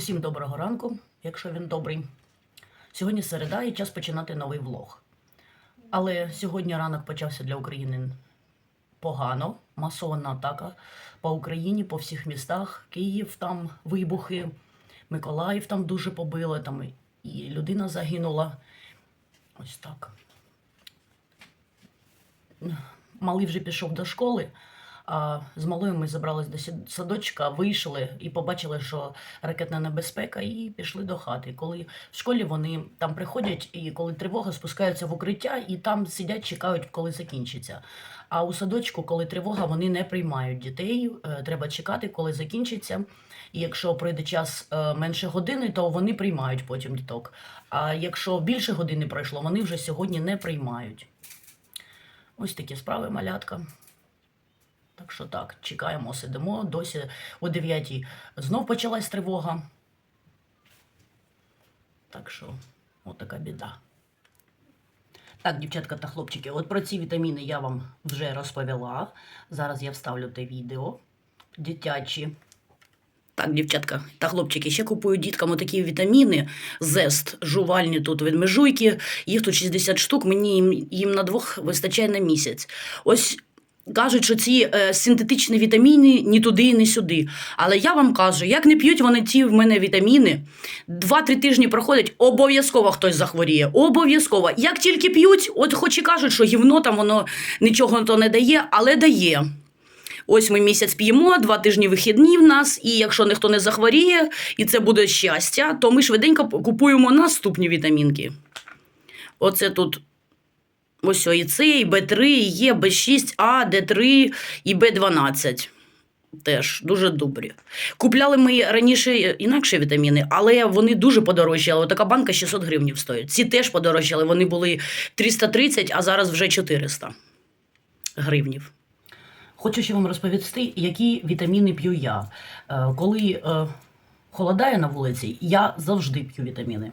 Усім доброго ранку, якщо він добрий. Сьогодні середа і час починати новий влог. Але сьогодні ранок почався для України погано. Масована атака по Україні, по всіх містах. Київ там вибухи, Миколаїв там дуже побили, там і людина загинула. Ось так. Малий вже пішов до школи. А з малою ми забрались до садочка, вийшли і побачили, що ракетна небезпека, і пішли до хати. Коли в школі вони там приходять, і коли тривога спускаються в укриття, і там сидять, чекають, коли закінчиться. А у садочку, коли тривога, вони не приймають дітей. е, Треба чекати, коли закінчиться. І якщо пройде час е, менше години, то вони приймають потім діток. А якщо більше години пройшло, вони вже сьогодні не приймають. Ось такі справи, малятка. Так що так, чекаємо, сидимо. Досі о 9 знов почалась тривога. Так що, отака біда. Так, дівчатка та хлопчики, от про ці вітаміни я вам вже розповіла. Зараз я вставлю те відео дитячі. Так, дівчатка та хлопчики, ще купую діткам такі вітаміни. Зест, жувальні тут від межуйки. Їх тут 60 штук, мені їм, їм на двох вистачає на місяць. Ось кажуть, що ці е, синтетичні вітаміни ні туди, ні сюди. Але я вам кажу, як не п'ють вони ті в мене вітаміни, 2-3 тижні проходять, обов'язково хтось захворіє. Обов'язково. Як тільки п'ють, от хоч і кажуть, що гівно там воно нічого то не дає, але дає. Ось ми місяць п'ємо, два тижні вихідні в нас, і якщо ніхто не захворіє, і це буде щастя, то ми швиденько купуємо наступні вітамінки. Оце тут ось і С, і Б3, і Є, Б6, А, Д3 і Б12. Теж дуже добрі. Купляли ми раніше інакші вітаміни, але вони дуже подорожчали. Така банка 600 гривень стоїть. Ці теж подорожчали. Вони були 330, а зараз вже 400 гривнів. Хочу ще вам розповісти, які вітаміни п'ю я. Е, Коли е, холодає на вулиці, я завжди п'ю вітаміни.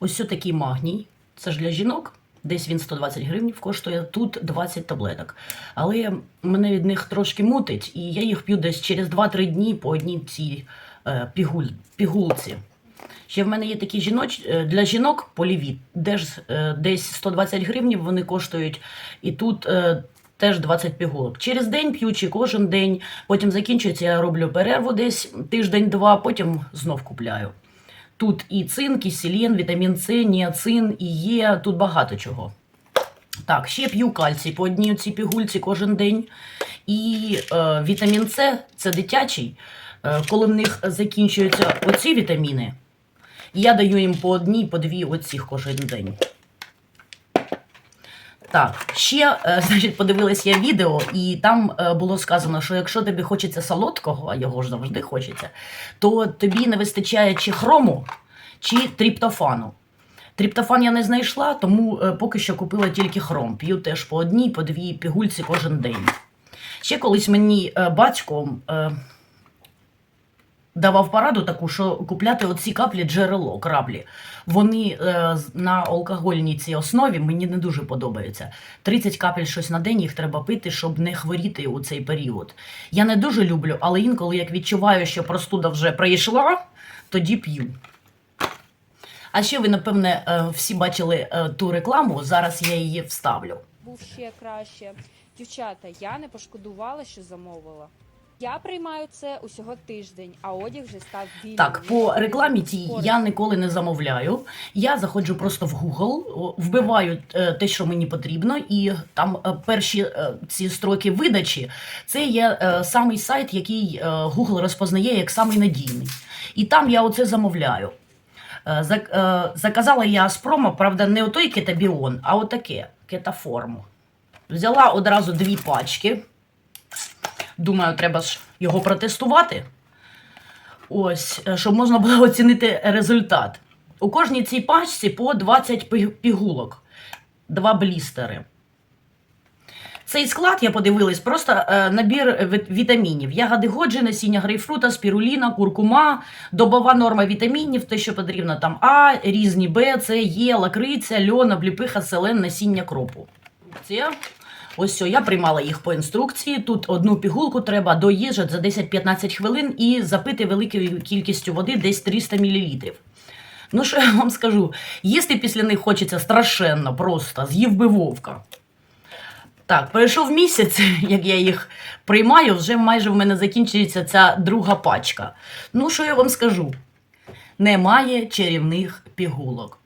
Ось це такий магній. Це ж для жінок. Десь він 120 гривень коштує, тут 20 таблеток. Але мене від них трошки мутить, і я їх п'ю десь через 2-3 дні по одній цій е, пігуль, пігулці. Ще в мене є такі жіноч... е, для жінок полівіт, е, десь 120 гривень вони коштують, і тут е, теж 20 пігулок. Через день п'ючи кожен день, потім закінчується, я роблю перерву десь тиждень-два, потім знов купляю. Тут і цинк, і селен, вітамін С, ніацин, і є, тут багато чого. Так, ще п'ю кальцій по одній цій пігульці кожен день. І е, вітамін С це дитячий. Е, коли в них закінчуються оці вітаміни, я даю їм по одній, по дві оцих кожен день. Так, ще, е, значить, подивилась я відео, і там е, було сказано, що якщо тобі хочеться солодкого, а його ж завжди хочеться, то тобі не вистачає чи хрому, чи тріптофану. Тріптофан я не знайшла, тому е, поки що купила тільки хром. П'ю теж по одній, по дві пігульці кожен день. Ще колись мені батько е, давав пораду таку, що купляти оці каплі джерело, краплі. Вони е, на алкогольній цій основі мені не дуже подобаються. 30 капель щось на день їх треба пити, щоб не хворіти у цей період. Я не дуже люблю, але інколи як відчуваю, що простуда вже пройшла, тоді п'ю. А ще ви, напевне, е, всі бачили е, ту рекламу. Зараз я її вставлю. був ще краще. Дівчата, я не пошкодувала, що замовила. Я приймаю це усього тиждень, а одяг вже став вільним. Так, по рекламі цій я ніколи не замовляю. Я заходжу просто в Google, вбиваю е, те, що мені потрібно, і там е, перші е, ці строки видачі це є самий сайт, який Google розпознає як самий надійний. І там я оце замовляю. Зак- Заказала я з промо, правда, не отой кетабіон, а отаке кетаформу. Взяла одразу дві пачки. Думаю, треба ж його протестувати. Ось, е, щоб можна було оцінити результат. У кожній цій пачці по 20 пігулок, два блістери. Цей склад, я подивилась, просто е, набір вітамінів. Ягоди годжі, насіння грейпфрута, спіруліна, куркума, добова норма вітамінів, те, що потрібно там А, різні Б, С, Е, лакриця, льон, обліпиха, селен, насіння кропу. Це Ось я приймала їх по інструкції. Тут одну пігулку треба доїжджати за 10-15 хвилин і запити великою кількістю води, десь 300 мл. Ну, що я вам скажу? Їсти після них хочеться страшенно, просто з'їв би вовка. Так, пройшов місяць, як я їх приймаю, вже майже в мене закінчується ця друга пачка. Ну, що я вам скажу? Немає чарівних пігулок.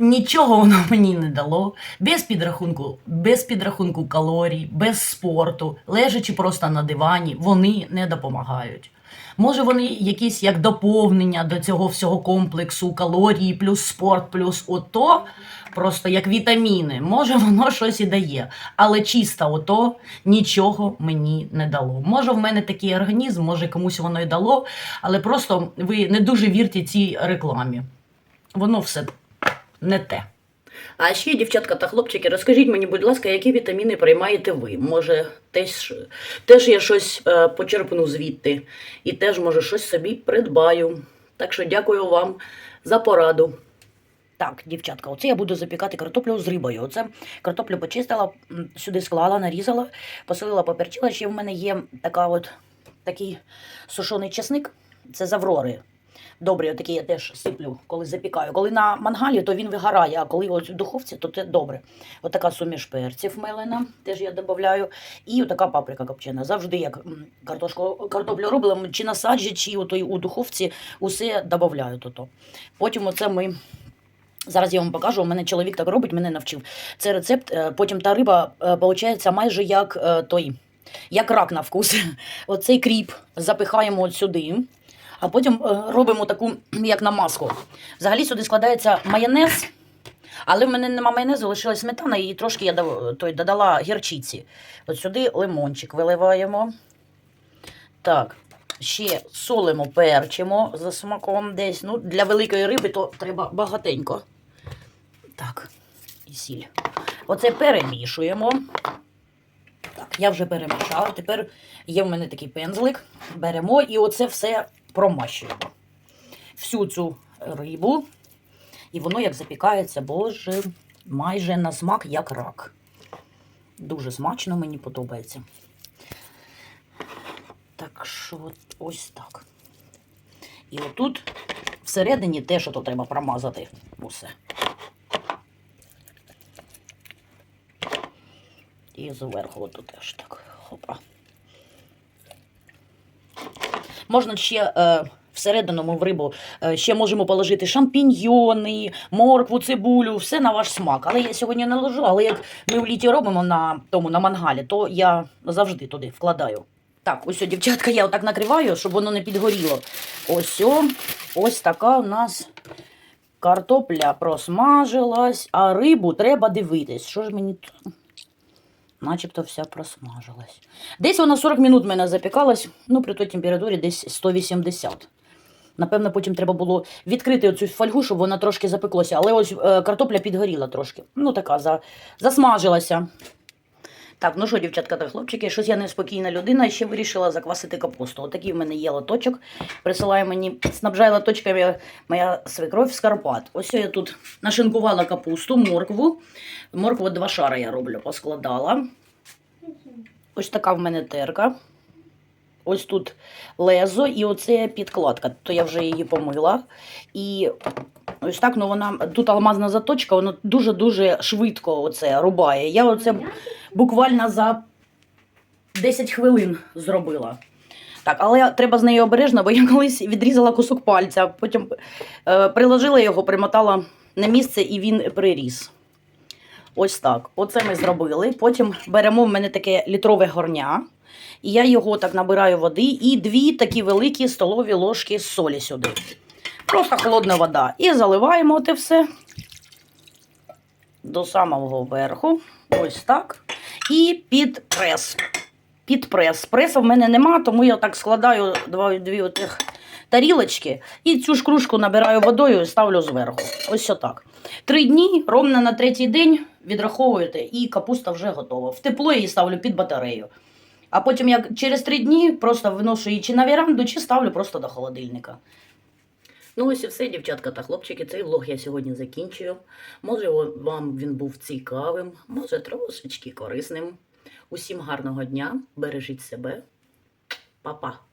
Нічого воно мені не дало, без підрахунку, без підрахунку калорій, без спорту, лежачи просто на дивані, вони не допомагають. Може, вони якісь як доповнення до цього всього комплексу калорії, плюс спорт, плюс ото, просто як вітаміни. Може, воно щось і дає. Але чисто ото нічого мені не дало. Може, в мене такий організм, може комусь воно і дало, але просто ви не дуже вірте цій рекламі. Воно все не те. А ще, дівчатка та хлопчики, розкажіть мені, будь ласка, які вітаміни приймаєте ви? Може, теж, теж я щось е, почерпну звідти і теж, може, щось собі придбаю. Так що дякую вам за пораду. Так, дівчатка, оце я буду запікати картоплю з рибою. Оце картоплю почистила, сюди склала, нарізала, посолила, поперчила. Ще в мене є така от, такий сушений чесник, це з Добрий, отакий я теж сиплю, коли запікаю. Коли на мангалі, то він вигорає, а коли ось в духовці, то це добре. Отака суміш перців мелена, теж я додаю. І отака паприка копчена. Завжди як картошку, картоплю робимо, чи на саджі, чи у, духовці, усе додаю. То-то. Потім оце ми. Зараз я вам покажу, у мене чоловік так робить, мене навчив. Це рецепт. е, Потім та риба виходить майже як е, той, як рак на вкус. Оцей кріп запихаємо от сюди, а потім е, робимо таку, як намазку. Взагалі сюди складається майонез, але в мене нема майонезу, лишилась сметана і трошки я той, додала гірчиці. От сюди лимончик виливаємо. Так, ще солимо, перчимо за смаком десь. Ну, для великої риби то треба багатенько. Так, і сіль. Оце перемішуємо. Так, я вже перемішала. Тепер є в мене такий пензлик. Беремо і оце все промащуємо. Всю цю рибу. І воно як запікається, боже, майже на смак як рак. Дуже смачно, мені подобається. Так що ось так. І отут всередині те, що то треба промазати. Усе. І зверху отут теж так. Хопа. Можна ще е, всередину ми в рибу е, ще можемо положити шампіньйони, моркву, цибулю, все на ваш смак. Але я сьогодні не ложу, але як ми в літі робимо на тому на мангалі, то я завжди туди вкладаю. Так, ось, дівчатка, я отак накриваю, щоб воно не підгоріло. Ось, ось така у нас картопля просмажилась, а рибу треба дивитись. Що ж мені? Начебто вся просмажилась. Десь вона 40 минут в мене запікалась, ну при той температурі десь 180. Напевно, потім треба було відкрити оцю фольгу, щоб вона трошки запеклася. Але ось е, картопля підгоріла трошки. Ну, така за, засмажилася. Так, ну що, дівчатка та хлопчики, щось я неспокійна людина і ще вирішила заквасити капусту. Отакий в мене є лоточок. Присилає мені, снабжає лоточками моя свекровь з Карпат. Ось я тут нашинкувала капусту, моркву. Моркву два шари я роблю, поскладала. Ось така в мене терка. Ось тут лезо і оце підкладка. То я вже її помила. І ось так, ну вона тут алмазна заточка, воно дуже-дуже швидко оце рубає. Я оце буквально за 10 хвилин зробила. Так, але треба з нею обережно, бо я колись відрізала кусок пальця, потім е, приложила його, примотала на місце і він приріс. Ось так. Оце ми зробили. Потім беремо в мене таке літрове горня. І я його так набираю води і дві такі великі столові ложки солі сюди. Просто холодна вода. І заливаємо те все до самого верху. Ось так. І під прес. Під прес. Преса в мене нема, тому я так складаю дві отих тарілочки і цю ж кружку набираю водою і ставлю зверху. Ось отак. Три дні, ровно на третій день відраховуєте, і капуста вже готова. В тепло її ставлю під батарею. А потім як через три дні просто виношу її чи на веранду, чи ставлю просто до холодильника. Ну, ось і все, дівчатка та хлопчики. Цей влог я сьогодні закінчую. Може, вам він був цікавим, може, трошечки корисним. Усім гарного дня, бережіть себе. Па-па!